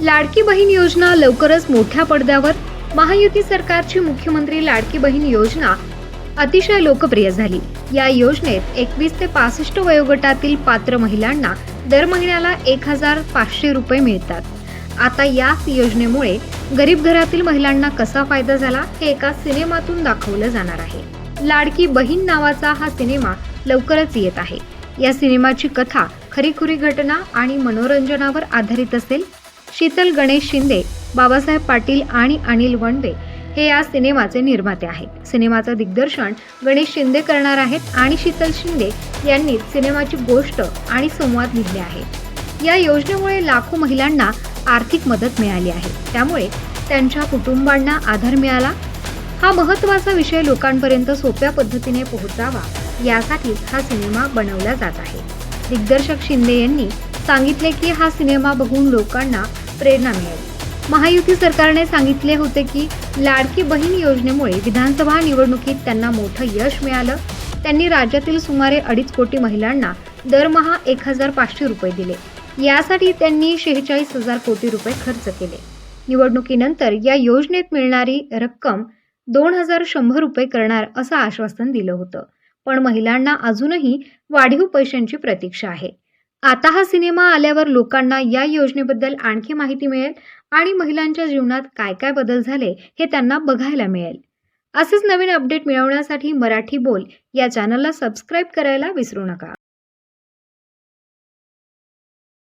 लाडकी बहीण योजना लवकरच मोठ्या पडद्यावर. महायुती सरकारची मुख्यमंत्री लाडकी बहीण योजना अतिशय लोकप्रिय झाली. या योजनेत एकवीस ते पासष्ट वयोगटातील पात्र महिलांना दर महिन्याला एक हजार पाचशे रुपये मिळतात. आता याच योजनेमुळे गरीब घरातील महिलांना कसा फायदा झाला हे एका सिनेमातून दाखवलं जाणार आहे. लाडकी बहीण नावाचा हा सिनेमा लवकरच येत आहे. या सिनेमाची कथा खरीखुरी घटना आणि मनोरंजनावर आधारित असेल शीतल गणेश शिंदे बाबासाहेब पाटील आणि अनिल वणवे हे या सिनेमाचे निर्माते आहेत. सिनेमाचं दिग्दर्शन गणेश शिंदे करणार आहेत आणि शीतल शिंदे यांनी सिनेमाची गोष्ट आणि संवाद लिहिले आहेत. या योजनेमुळे लाखो महिलांना आर्थिक मदत मिळाली आहे. त्यामुळे त्यांच्या कुटुंबांना आधार मिळाला. हा महत्त्वाचा विषय लोकांपर्यंत सोप्या पद्धतीने पोहोचावा यासाठी हा सिनेमा बनवला जात आहे. दिग्दर्शक शिंदे यांनी सांगितले की हा सिनेमा बघून लोकांना प्रेरणा मिळेल. महायुती सरकारने सांगितले होते की लाडकी बहीण योजनेमुळे विधानसभा निवडणुकीत त्यांना मोठं यश मिळालं. त्यांनी राज्यातील सुमारे अडीच कोटी महिलांना दरमहा एक हजार पाचशे रुपये दिले. यासाठी त्यांनी शेहेचाळीस हजार कोटी रुपये खर्च केले. निवडणुकीनंतर या योजनेत मिळणारी रक्कम दोन हजार शंभर रुपये करणार असं आश्वासन दिलं होतं. पण महिलांना अजूनही वाढीव पैशांची प्रतीक्षा आहे. आता हा सिनेमा आल्यावर लोकांना या योजनेबद्दल आणखी माहिती मिळेल आणि महिलांच्या जीवनात काय काय बदल झाले हे त्यांना बघायला मिळेल. असेच नवीन अपडेट मिळवण्यासाठी मराठी बोल या चॅनलला सबस्क्राईब करायला विसरू नका.